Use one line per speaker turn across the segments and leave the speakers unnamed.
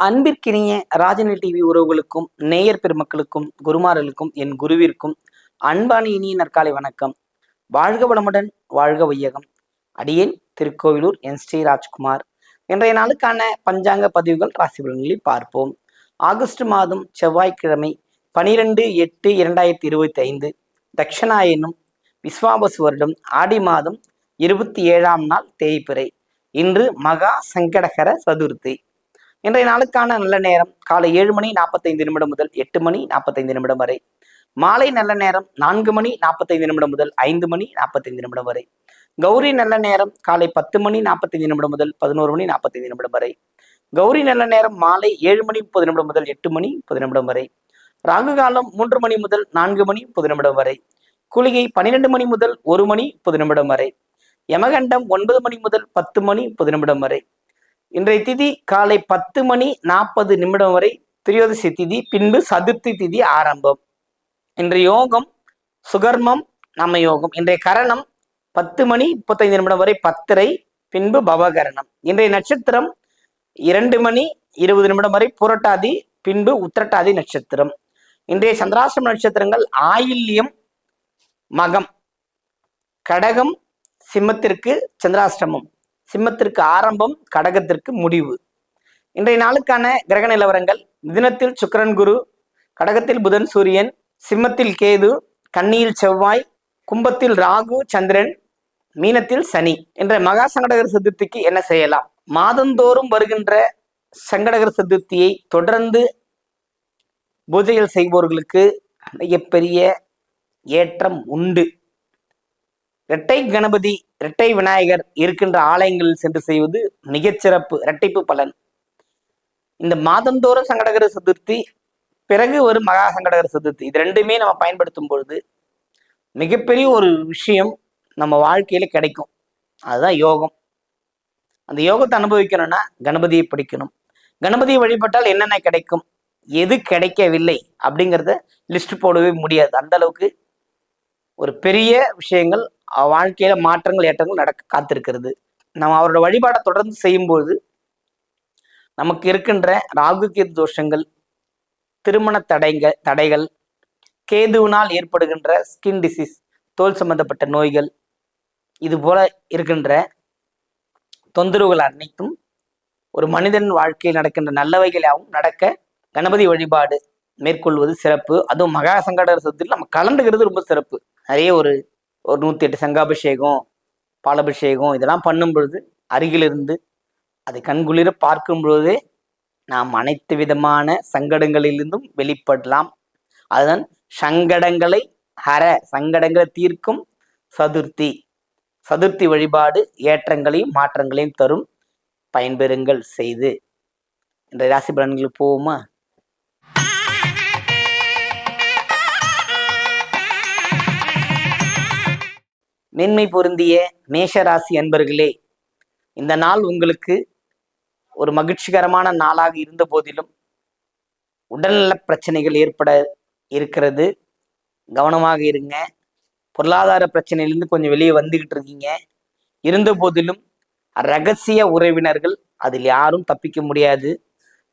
அன்பிற்கினிய ராஜனி டிவி உறவுகளுக்கும் நேயர் பெருமக்களுக்கும் குருமார்களுக்கும் என் குருவிற்கும் அன்பான இனிய நற்காலை வணக்கம். வாழ்க வளமுடன் வாழ்க வையகம். அடியேன் திருக்கோவிலூர் என் ஸ்ரீ ராஜ்குமார். இன்றைய நாளுக்கான பஞ்சாங்க பதிவுகள் ராசி பலன்களில் பார்ப்போம். ஆகஸ்ட் மாதம் செவ்வாய்க்கிழமை பனிரெண்டு எட்டு இரண்டாயிரத்தி இருபத்தி ஐந்து தட்சணாயனும் விஸ்வாபசு வருடம் ஆடி மாதம் இருபத்தி ஏழாம் நாள் தேய்பிறை. இன்று மகா சங்கடகர சதுர்த்தி. இன்றைய நாளுக்கான நல்ல நேரம் காலை ஏழு மணி நாற்பத்தைந்து நிமிடம் முதல் எட்டு மணி நாற்பத்தைந்து நிமிடம் வரை. மாலை நல்ல நேரம் நான்கு மணி நாற்பத்தைந்து நிமிடம் முதல் ஐந்து மணி நாற்பத்தைந்து நிமிடம் வரை. கௌரி நல்ல நேரம் காலை பத்து மணி நாற்பத்தைந்து நிமிடம் முதல் பதினோரு மணி நாற்பத்தைந்து நிமிடம் வரை. கௌரி நல்ல நேரம் மாலை ஏழு மணி முப்பது நிமிடம் முதல் எட்டு மணி முப்பது நிமிடம் வரை. ராகு காலம் மூன்று மணி முதல் நான்கு மணி முப்பது நிமிடம் வரை. குளிகை பன்னிரெண்டு மணி முதல் ஒரு மணி முப்பது நிமிடம் வரை. யமகண்டம் ஒன்பது மணி முதல் பத்து மணி முப்பது நிமிடம் வரை. இன்றைய திதி காலை பத்து மணி நாற்பது நிமிடம் வரை திரியோதசி திதி பின்பு சதுர்த்தி திதி ஆரம்பம். இன்றைய யோகம் சுகர்மம் நம்ம யோகம். இன்றைய கரணம் பத்து மணி முப்பத்தைந்து நிமிடம் வரை பத்திரை பின்பு பவகரணம். இன்றைய நட்சத்திரம் இரண்டு மணி இருபது நிமிடம் வரை புரட்டாதி பின்பு உத்திரட்டாதி நட்சத்திரம். இன்றைய சந்திராசிரம நட்சத்திரங்கள் ஆயில்யம் மகம் கடகம் சிம்மத்திற்கு சந்திராஷ்டமம் சிம்மத்திற்கு ஆரம்பம் கடகத்திற்கு முடிவு. இன்றைய நாளுக்கான கிரக நிலவரங்கள். மிதினத்தில் சுக்கரன் குரு கடகத்தில் புதன் சூரியன் சிம்மத்தில் கேது கன்னியில் செவ்வாய் கும்பத்தில் ராகு சந்திரன் மீனத்தில் சனி என்ற மகா சங்கடகர் சதுர்த்திக்கு என்ன செய்யலாம்? மாதந்தோறும் வருகின்ற சங்கடகர் சதுர்த்தியை தொடர்ந்து பூஜைகள் செய்பவர்களுக்கு மிகப்பெரிய ஏற்றம் உண்டு. இரட்டை கணபதி இரட்டை விநாயகர் இருக்கின்ற ஆலயங்களில் சென்று செய்வது மிகச்சிறப்பு இரட்டைப்பு பலன். இந்த மாதந்தோறும் சங்கடகர சதுர்த்தி பிறகு வரும் மகா சங்கடகர சதுர்த்தி இது ரெண்டுமே நம்ம பயன்படுத்தும் பொழுது மிகப்பெரிய ஒரு விஷயம் நம்ம வாழ்க்கையில கிடைக்கும். அதுதான் யோகம். அந்த யோகத்தை அனுபவிக்கணும்னா கணபதியை பிடிக்கணும். கணபதியை வழிபட்டால் என்னென்ன கிடைக்கும் எது கிடைக்கவில்லை அப்படிங்கிறத லிஸ்ட் போடவே முடியாது. அந்த அளவுக்கு ஒரு பெரிய விஷயங்கள் வாழ்க்கையில மாற்றங்கள் ஏற்றங்கள் நடக்க காத்திருக்கிறது. நம்ம அவரோட வழிபாடை தொடர்ந்து செய்யும்போது நமக்கு இருக்கின்ற ராகு கேது தோஷங்கள் திருமண தடைங்க தடைகள் கேதுவினால் ஏற்படுகின்ற ஸ்கின் டிசீஸ் தோல் சம்பந்தப்பட்ட நோய்கள் இது போல இருக்கின்ற தொந்தரவுகள் அனைத்தும் ஒரு மனிதன் வாழ்க்கையில் நடக்கின்ற நல்லவைகளாகவும் நடக்க கணபதி வழிபாடு மேற்கொள்வது சிறப்பு. அதுவும் மகா சங்கடர் சதுர்த்தியில் நம்ம கலந்துக்கிறது ரொம்ப சிறப்பு. நிறைய ஒரு ஒரு நூற்றி எட்டு சங்காபிஷேகம் பாலபிஷேகம் இதெல்லாம் பண்ணும் பொழுது அருகிலிருந்து அதை கண்குளிர பார்க்கும் பொழுதே நாம் அனைத்து விதமான சங்கடங்களிலிருந்தும் வெளிப்படலாம். அதுதான் சங்கடங்களை ஹர சங்கடங்களை தீர்க்கும் சதுர்த்தி. சதுர்த்தி வழிபாடு ஏற்றங்களையும் மாற்றங்களையும் தரும். பயன்பெறுங்கள் செய்து. இந்த ராசி பலன்களுக்கு போவோமா? மேன்மை பொருந்திய மேஷராசி அன்பர்களே இந்த நாள் உங்களுக்கு ஒரு மகிழ்ச்சிகரமான நாளாக இருந்த போதிலும் உடல்நல பிரச்சனைகள் ஏற்பட இருக்கிறது. கவனமாக இருங்க. பொருளாதார பிரச்சனையிலிருந்து கொஞ்சம் வெளியே வந்துகிட்டு இருக்கீங்க. இருந்த போதிலும் ரகசிய உறவினர்கள் அதில் யாரும் தப்பிக்க முடியாது.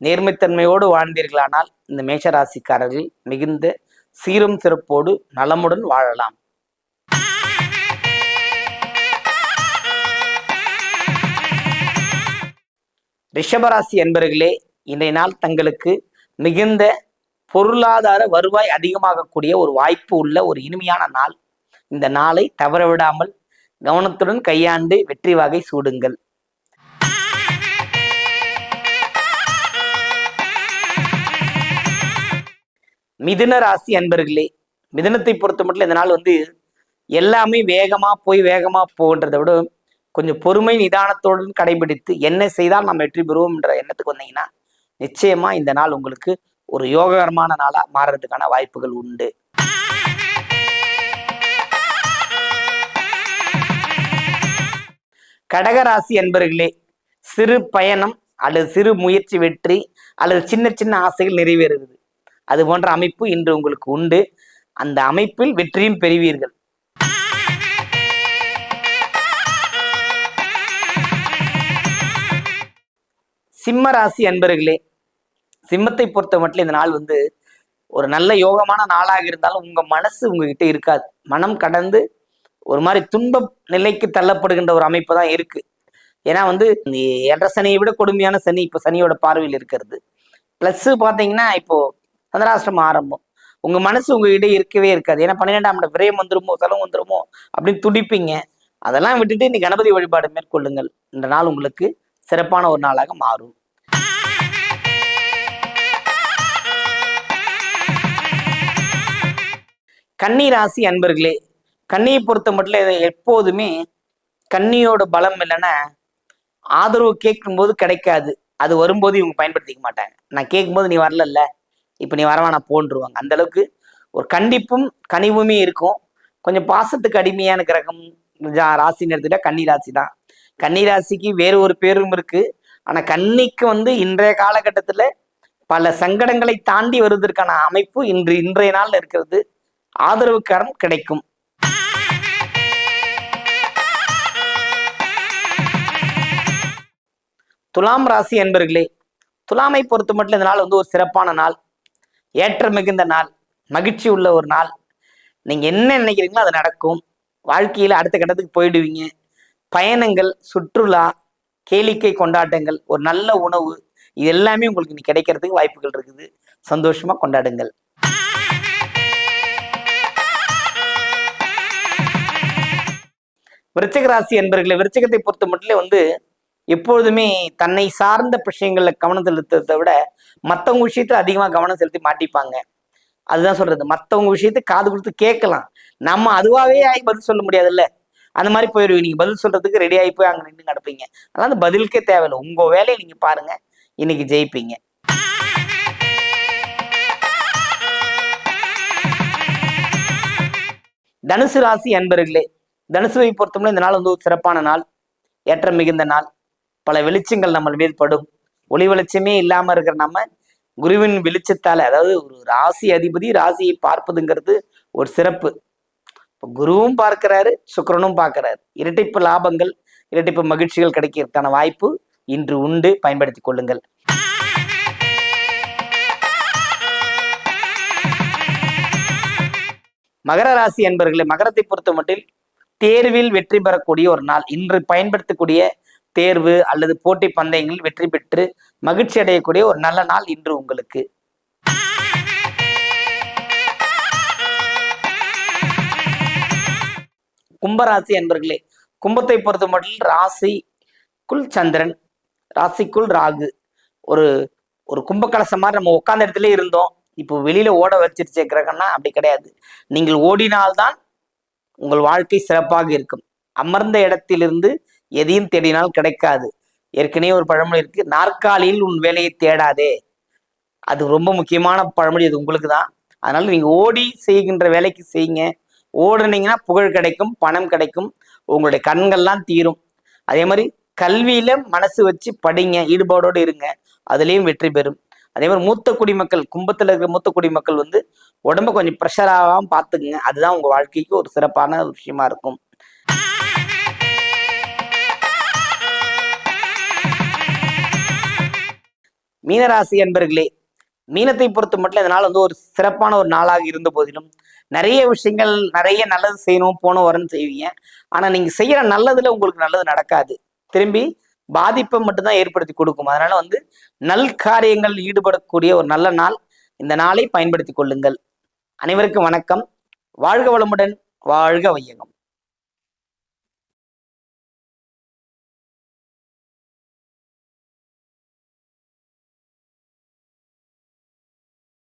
நேர்மைத்தன்மையோடு வாழ்ந்தீர்களானால் இந்த மேஷராசிக்காரர்கள் மிகுந்த சீரும் சிறப்போடு நலமுடன் வாழலாம். ரிஷபராசி என்பர்களே இன்றைய நாள் தங்களுக்கு மிகுந்த பொருளாதார வருவாய் அதிகமாகக்கூடிய ஒரு வாய்ப்பு உள்ள ஒரு இனிமையான நாள். இந்த நாளை தவற விடாமல் கவனத்துடன் கையாண்டு வெற்றி வகை சூடுங்கள். மிதுன ராசி அன்பர்களே மிதுனத்தை பொறுத்த மட்டும் இந்த நாள் வந்து எல்லாமே வேகமா போய் வேகமா போன்றதை விட கொஞ்சம் பொறுமை நிதானத்தோடு கடைபிடித்து என்ன செய்தால் நாம் வெற்றி பெறுவோம் என்ற எண்ணத்துக்கு வந்தீங்கன்னா நிச்சயமா இந்த நாள் உங்களுக்கு ஒரு யோககரமான நாளா மாறுறதுக்கான வாய்ப்புகள் உண்டு. கடகராசி என்பர்களே சிறு பயணம் அல்லது சிறு முயற்சி வெற்றி அல்லது சின்ன சின்ன ஆசைகள் நிறைவேறுகிறது அது போன்ற அமைப்பு இன்று உங்களுக்கு உண்டு. அந்த அமைப்பில் வெற்றியும் பெறுவீர்கள். சிம்ம ராசி அன்பர்களே சிம்மத்தை பொறுத்த மட்டும் இந்த நாள் வந்து ஒரு நல்ல யோகமான நாளாக இருந்தாலும் உங்க மனசு உங்ககிட்ட இருக்காது. மனம் கடந்து ஒரு மாதிரி துன்ப நிலைக்கு தள்ளப்படுகின்ற ஒரு அமைப்பு தான் இருக்கு. ஏன்னா வந்து என்ற சனியை விட கொடுமையான சனி இப்போ சனியோட பார்வையில் இருக்கிறது. ப்ளஸ் பார்த்தீங்கன்னா இப்போ சந்திராஷ்டிரமம் ஆரம்பம். உங்க மனசு உங்ககிட்ட இருக்கவே இருக்காது. ஏன்னா பன்னிரெண்டாம் இடம் விரயம் வந்துருமோ செலவு வந்துருமோ அப்படின்னு துடிப்பீங்க. அதெல்லாம் விட்டுட்டு இன்னைக்கு கணபதி வழிபாடு மேற்கொள்ளுங்கள். இந்த நாள் உங்களுக்கு சிறப்பான ஒரு நாளாக மாறும். கன்னி ராசி அன்பர்களே கன்னியை பொறுத்த மட்டும் எப்போதுமே கன்னியோட பலம் இல்லைன்னா ஆதரவு கேட்கும்போது கிடைக்காது. அது வரும்போது இவங்க பயன்படுத்திக்க மாட்டாங்க. நான் கேட்கும்போது நீ வரலல்ல இப்போ நீ வரவானா போன்றுவாங்க. அந்த அளவுக்கு ஒரு கண்டிப்பும் கனிவுமே இருக்கும். கொஞ்சம் பாசத்துக்கு அடிமையான கிரகம் ஜா- ராசின்னு எடுத்துட்டா கன்னி ராசி தான். கன்னி ராசிக்கு வேறு ஒரு பேரும் இருக்கு. ஆனா கன்னிக்கு வந்து இன்றைய காலகட்டத்தில் பல சங்கடங்களை தாண்டி வருவதற்கான அமைப்பு இன்று இன்றைய நாளில் இருக்கிறது. ஆதரவுக்காரன் கிடைக்கும். துலாம் ராசி என்பர்களே துலாமை பொறுத்த மட்டும் இந்த நாள் வந்து ஒரு சிறப்பான நாள் ஏற்ற மிகுந்த நாள் மகிழ்ச்சி உள்ள ஒரு நாள். நீங்க என்ன நினைக்கிறீங்களோ அது நடக்கும். வாழ்க்கையில அடுத்த கட்டத்துக்கு போயிடுவீங்க. பயணங்கள் சுற்றுலா கேளிக்கை கொண்டாட்டங்கள் ஒரு நல்ல உணவு இது எல்லாமே உங்களுக்கு இன்னைக்கு கிடைக்கிறதுக்கு வாய்ப்புகள் இருக்குது. சந்தோஷமா கொண்டாடுங்கள். விருச்சிக ராசி என்பர்களை விருச்சிகத்தை பொறுத்த மட்டும் வந்து எப்பொழுதுமே தன்னை சார்ந்த விஷயங்கள்ல கவனம் செலுத்துறதை விட மற்றவங்க விஷயத்துல அதிகமாக கவனம் செலுத்தி மாட்டிப்பாங்க. அதுதான் சொல்றது. மற்றவங்க விஷயத்தை காது கொடுத்து கேட்கலாம். நம்ம அதுவாகவே ஆகி பதில் சொல்ல முடியாதுல்ல? அந்த மாதிரி போயிடுவீங்க நீங்க பதில் சொல்றதுக்கு ரெடி ஆகி போய் அங்கே நின்று கிடப்பீங்க அதனால அந்த பதிலுக்கே தேவையில்லை. உங்க வேலையை நீங்க பாருங்க. இன்னைக்கு ஜெயிப்பீங்க. தனுசு ராசி அன்பர்களே தனுசுவை பொறுத்தவரை இந்த நாள் வந்து ஒரு சிறப்பான நாள் ஏற்றம் மிகுந்த நாள். பல வெளிச்சங்கள் நம்ம மீது படும். ஒளி வெளிச்சமே இல்லாமல் இருக்கிற நம்ம குருவின் வெளிச்சத்தால் அதாவது ஒரு ராசி அதிபதி ராசியை பார்ப்பதுங்கிறது ஒரு சிறப்பு. இப்போ குருவும் பார்க்கிறாரு சுக்கிரனும் பார்க்கிறாரு. இரட்டிப்பு லாபங்கள் இரட்டிப்பு மகிழ்ச்சிகள் கிடைக்கிறதுக்கான வாய்ப்பு இன்று உண்டு. பயன்படுத்திக் கொள்ளுங்கள். மகர ராசி என்பர்களே மகரத்தை பொறுத்த மட்டில் தேர்வில் வெற்றி பெறக்கூடிய ஒரு நாள். இன்று பயன்படுத்தக்கூடிய தேர்வு அல்லது போட்டி பந்தயங்களில் வெற்றி பெற்று மகிழ்ச்சி அடையக்கூடிய ஒரு நல்ல நாள் இன்று உங்களுக்கு. கும்பராசி என்பர்களே கும்பத்தை பொறுத்த மட்டில் ராசிக்குள் சந்திரன் ராசிக்குள் ராகு. ஒரு ஒரு கும்பகலசம் மாதிரி நம்ம உட்காந்த இடத்துல இருந்தோம். இப்போ வெளியில ஓட வச்சிருச்சே கிரகம்னா அப்படி கிடையாது. நீங்கள் ஓடினால்தான் உங்கள் வாழ்க்கை சிறப்பாக இருக்கும். அமர்ந்த இடத்திலிருந்து எதையும் தேடினால் கிடைக்காது. ஏற்கனவே ஒரு பழமொழி இருக்கு நாற்காலியில் உன் வேலையை தேடாதே. அது ரொம்ப முக்கியமான பழமொழி அது உங்களுக்கு தான். அதனால நீங்க ஓடி செய்கின்ற வேலைக்கு செய்யுங்க. ஓடுனீங்கன்னா புகழ் கிடைக்கும் பணம் கிடைக்கும் உங்களுடைய கண்கள்லாம் தீரும். அதே மாதிரி கல்வியில மனசு வச்சு படிங்க ஈடுபாடோடு இருங்க. அதுலேயும் வெற்றி பெறும். அதே மாதிரி மூத்த குடிமக்கள் கும்பத்தில் இருக்கிற மூத்த குடிமக்கள் வந்து உடம்ப கொஞ்சம் ப்ரெஷர் ஆகாம பார்த்துக்குங்க. அதுதான் உங்கள் வாழ்க்கைக்கு ஒரு சிறப்பான ஒரு விஷயமா இருக்கும். மீனராசி அன்பர்களே மீனத்தை பொறுத்த மட்டும் இதனால் வந்து ஒரு சிறப்பான ஒரு நாளாக இருந்த போதிலும் நிறைய விஷயங்கள் நிறைய நல்லது செய்யணும் போன வரன்னு செய்வீங்க. ஆனா நீங்க செய்யற நல்லதுல உங்களுக்கு நல்லது நடக்காது. திரும்பி பாதிப்பை மட்டும்தான் ஏற்படுத்தி கொடுக்கும். அதனால வந்து நல் காரியங்கள் ஈடுபடக்கூடிய ஒரு நல்ல நாள் இந்த நாளை பயன்படுத்தி கொள்ளுங்கள். அனைவருக்கும் வணக்கம். வாழ்க வளமுடன் வாழ்க வையகம்.